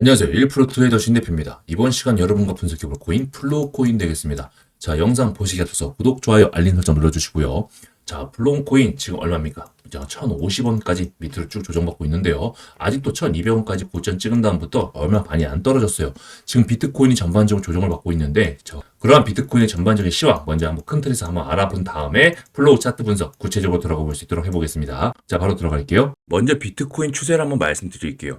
안녕하세요. 1% 트레이더 신대표입니다. 이번 시간 여러분과 분석해볼 코인 플로우 코인 되겠습니다. 자, 영상 보시기 앞서서 구독, 좋아요, 알림 설정 눌러주시고요. 자, 플로우 코인 지금 얼마입니까? 자, 1,050원까지 밑으로 쭉 조정받고 있는데요. 아직도 1,200원까지 고점 찍은 다음부터 얼마 많이 안 떨어졌어요. 지금 비트코인이 전반적으로 조정을 받고 있는데, 자, 그러한 비트코인의 전반적인 시황 먼저 한번 큰 틀에서 한번 알아본 다음에 플로우 차트 분석 구체적으로 들어가 볼 수 있도록 해보겠습니다. 자, 바로 들어갈게요. 먼저 비트코인 추세를 한번 말씀드릴게요.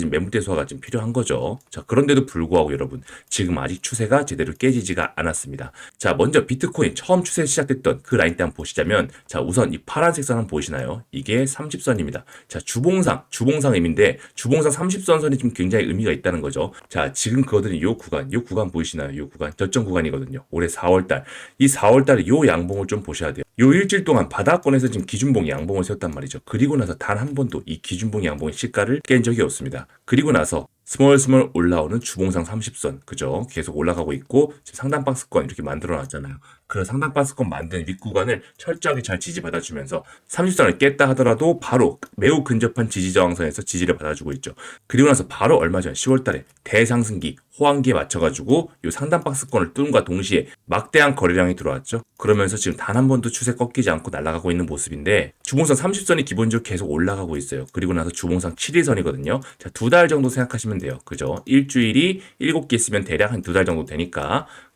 지금 매물대 소화가 좀 필요한 거죠. 자, 그런데도 불구하고 여러분, 지금 아직 추세가 제대로 깨지지가 않았습니다. 자, 먼저 비트코인 처음 추세 시작됐던 그 라인 때 한번 보시자면, 자, 우선 이 파란색 선 한번 보시나요? 이게 30선입니다. 자, 주봉상, 주봉상 의미인데, 주봉상 30선 선이 좀 굉장히 의미가 있다는 거죠. 자, 지금 그거들은 요 구간, 요 구간 보이시나요? 요 구간, 저점 구간이거든요. 올해 4월달. 이 4월달에 요 양봉을 좀 보셔야 돼요. 요 일주일 동안 바닥권에서 지금 기준봉 양봉을 세웠단 말이죠. 그리고 나서 단 한 번도 이 기준봉 양봉의 시가를 깬 적이 없습니다. 그리고 나서 스멀스멀 올라오는 주봉상 30선 그죠? 계속 올라가고 있고 지금 상단 박스권 이렇게 만들어 놨잖아요. 그 상단 박스권 만든 윗구간을 철저하게 잘 지지받아주면서 30선을 깼다 하더라도 바로 매우 근접한 지지 저항선에서 지지를 받아주고 있죠. 그리고 나서 바로 얼마 전 10월달에 대상승기 호황기에 맞춰가지고 이 상단 박스권을 뚫음과 동시에 막대한 거래량이 들어왔죠. 그러면서 지금 단 한 번도 추세 꺾이지 않고 날아가고 있는 모습인데 주봉상 30선이 기본적으로 계속 올라가고 있어요. 그리고 나서 주봉상 7일선이거든요. 자, 두 달 정도 생각하시면 돼요. 그죠? 일주일이 7개 있으면 대략 한 두 달 정도 되니까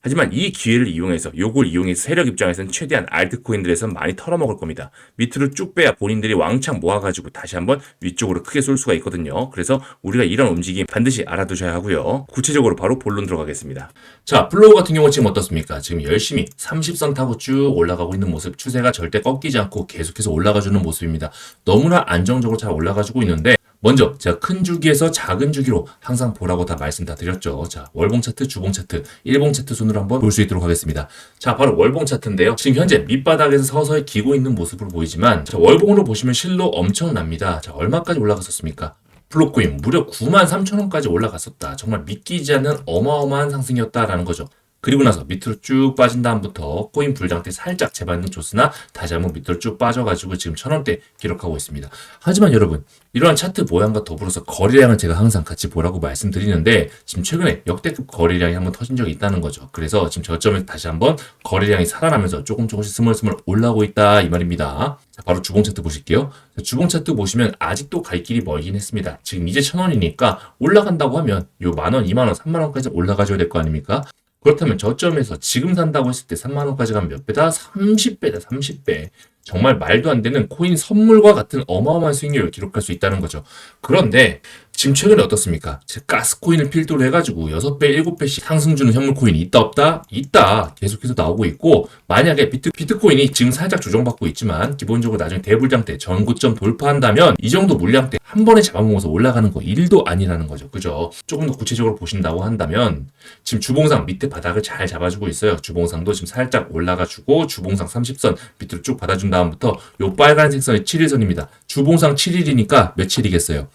하지만 이 기회를 이용해서 요걸 이용해서 세력 입장에서는 최대한 알트코인들에서 많이 털어먹을 겁니다. 밑으로 쭉 빼야 본인들이 왕창 모아가지고 다시 한번 위쪽으로 크게 쏠 수가 있거든요. 그래서 우리가 이런 움직임 반드시 알아두셔야 하고요. 구체적으로 바로 본론 들어가겠습니다. 자, 플로우 같은 경우 지금 어떻습니까? 지금 열심히 30선 타고 쭉 올라가고 있는 모습, 추세가 절대 꺾이지 않고 계속해서 올라가주는 모습입니다. 너무나 안정적으로 잘 올라가지고 있는데 먼저 제가 큰 주기에서 작은 주기로 항상 보라고 다 말씀 다 드렸죠. 자, 월봉 차트, 주봉 차트, 일봉 차트 순으로 한번 볼 수 있도록 하겠습니다. 자, 바로 월봉 차트인데요. 지금 현재 밑바닥에서 서서히 기고 있는 모습으로 보이지만 자, 월봉으로 보시면 실로 엄청납니다. 자, 얼마까지 올라갔었습니까? 플로코인 무려 9만 3천 원까지 올라갔었다. 정말 믿기지 않는 어마어마한 상승이었다라는 거죠. 그리고 나서 밑으로 쭉 빠진 다음부터 코인 불장 때 살짝 재반등 줬으나 다시 한번 밑으로 쭉 빠져가지고 지금 천원대 기록하고 있습니다. 하지만 여러분 이러한 차트 모양과 더불어서 거래량을 제가 항상 같이 보라고 말씀드리는데 지금 최근에 역대급 거래량이 한번 터진 적이 있다는 거죠. 그래서 지금 저점에서 다시 한번 거래량이 살아나면서 조금 조금씩 스멀스멀 올라오고 있다 이 말입니다. 자, 바로 주봉 차트 보실게요. 자, 주봉 차트 보시면 아직도 갈 길이 멀긴 했습니다. 지금 이제 천 원이니까 올라간다고 하면 요 만 원, 이만 원, 삼만 원까지 올라가줘야 될 거 아닙니까? 그렇다면 저점에서 지금 산다고 했을 때 3만원까지 가면 몇 배다? 30배다, 30배. 정말 말도 안 되는 코인 선물과 같은 어마어마한 수익률을 기록할 수 있다는 거죠. 그런데 지금 최근에 어떻습니까? 가스코인을 필두로 해가지고 6배, 7배씩 상승 주는 현물 코인이 있다 없다? 있다. 계속해서 나오고 있고 만약에 비트, 비트코인이 지금 살짝 조정받고 있지만 기본적으로 나중에 대불장 때 전고점 돌파한다면 이 정도 물량 때 한 번에 잡아먹어서 올라가는 거 1도 아니라는 거죠. 그죠? 조금 더 구체적으로 보신다고 한다면 지금 주봉상 밑에 바닥을 잘 잡아주고 있어요. 주봉상도 지금 살짝 올라가주고 주봉상 30선 밑으로 쭉 받아준 다음부터 요 빨간색 선이 7일선입니다. 주봉상 7일이니까 며칠이겠어요?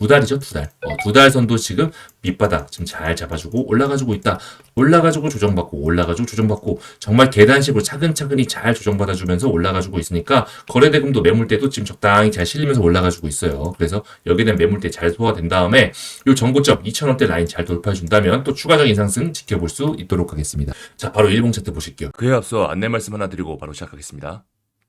두 달이죠, 두 달. 어, 두달 선도 지금 밑바닥 지금 잘 잡아주고 올라가지고 있다. 올라가지고 조정받고 올라가지고 조정받고 정말 계단식으로 차근차근히 잘 조정받아주면서 올라가지고 있으니까 거래대금도 매물대도 지금 적당히 잘 실리면서 올라가지고 있어요. 그래서 여기에 대한 매물대 잘 소화된 다음에 요 전고점 2,000원대 라인 잘 돌파해 준다면 또 추가적 인 상승 지켜볼 수 있도록 하겠습니다. 자, 바로 일봉 차트 보실게요. 그에 앞서 안내 말씀 하나 드리고 바로 시작하겠습니다.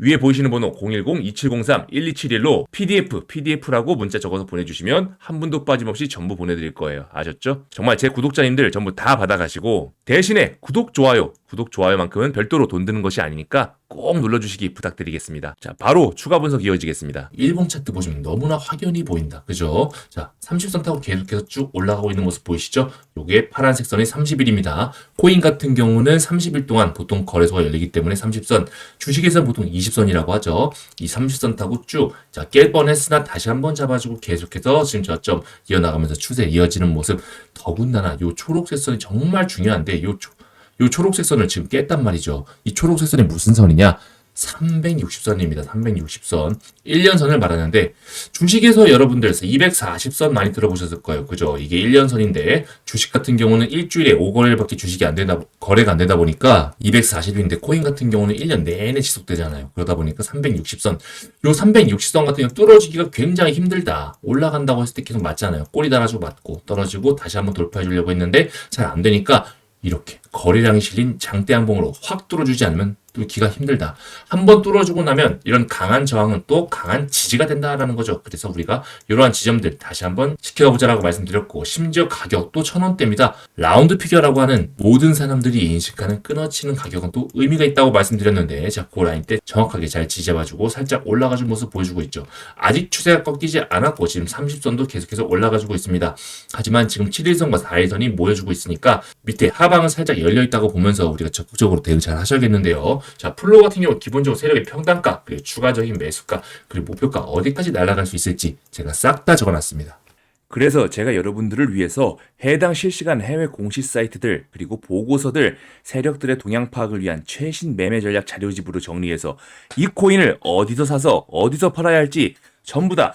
위에 보이시는 번호 010-2703-1271로 PDF, PDF라고 문자 적어서 보내주시면 한 분도 빠짐없이 전부 보내드릴 거예요. 아셨죠? 정말 제 구독자님들 전부 다 받아가시고 대신에 구독, 좋아요, 구독, 좋아요만큼은 별도로 돈 드는 것이 아니니까 꼭 눌러주시기 부탁드리겠습니다. 자, 바로 추가 분석 이어지겠습니다. 일봉 차트 보시면 너무나 확연히 보인다. 그죠? 자, 30선 타고 계속해서 쭉 올라가고 있는 모습 보이시죠? 요게 파란색 선이 30일입니다. 코인 같은 경우는 30일 동안 보통 거래소가 열리기 때문에 30선, 주식에서는 보통 20선이라고 하죠. 이 30선 타고 쭉, 자, 깰 뻔했으나 다시 한번 잡아주고 계속해서 지금 저점 이어나가면서 추세 이어지는 모습. 더군다나 요 초록색 선이 정말 중요한데 요 초, 요 초록색 선을 지금 깼단 말이죠. 이 초록색 선이 무슨 선이냐? 360선입니다. 360선. 1년선을 말하는데 주식에서 여러분들 240선 많이 들어보셨을 거예요. 그죠? 이게 1년선인데 주식 같은 경우는 일주일에 5거래일밖에 주식이 안 되다 거래가 안 되다 보니까 240인데 코인 같은 경우는 1년 내내 지속되잖아요. 그러다 보니까 360선. 요 360선 같은 경우 뚫어지기가 굉장히 힘들다. 올라간다고 했을 때 계속 맞잖아요. 꼬리 달아주고 맞고 떨어지고 다시 한번 돌파해 주려고 했는데 잘 안 되니까 이렇게 거래량이 실린 장대 한봉으로 확 뚫어주지 않으면 뚫기가 힘들다. 한 번 뚫어주고 나면 이런 강한 저항은 또 강한 지지가 된다라는 거죠. 그래서 우리가 이러한 지점들 다시 한번 지켜보자라고 말씀드렸고 심지어 가격도 천 원대입니다. 라운드 피겨라고 하는 모든 사람들이 인식하는 끊어치는 가격은 또 의미가 있다고 말씀드렸는데 자, 그 라인 때 정확하게 잘 지져봐주고 살짝 올라가준 모습 보여주고 있죠. 아직 추세가 꺾이지 않았고 지금 30선도 계속해서 올라가주고 있습니다. 하지만 지금 7일선과 4일선이 모여주고 있으니까 밑에 하방은 살짝 열려있다고 보면서 우리가 적극적으로 대응 잘 하셔야겠는데요. 자, 플로우 같은 경우 기본적으로 세력의 평단가, 그리고 추가적인 매수가, 그리고 목표가 어디까지 날아갈 수 있을지 제가 싹 다 적어놨습니다. 그래서 제가 여러분들을 위해서 해당 실시간 해외 공시 사이트들 그리고 보고서들 세력들의 동향 파악을 위한 최신 매매 전략 자료집으로 정리해서 이 코인을 어디서 사서 어디서 팔아야 할지 전부 다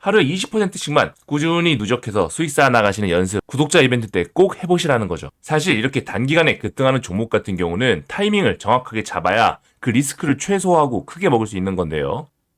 하루에 20%씩만 꾸준히 누적해서 수익 쌓아 나가시는 연습 구독자 이벤트 때 꼭 해보시라는 거죠. 사실 이렇게 단기간에 급등하는 종목 같은 경우는 타이밍을 정확하게 잡아야 그 리스크를 최소화하고 크게 먹을 수 있는 건데요.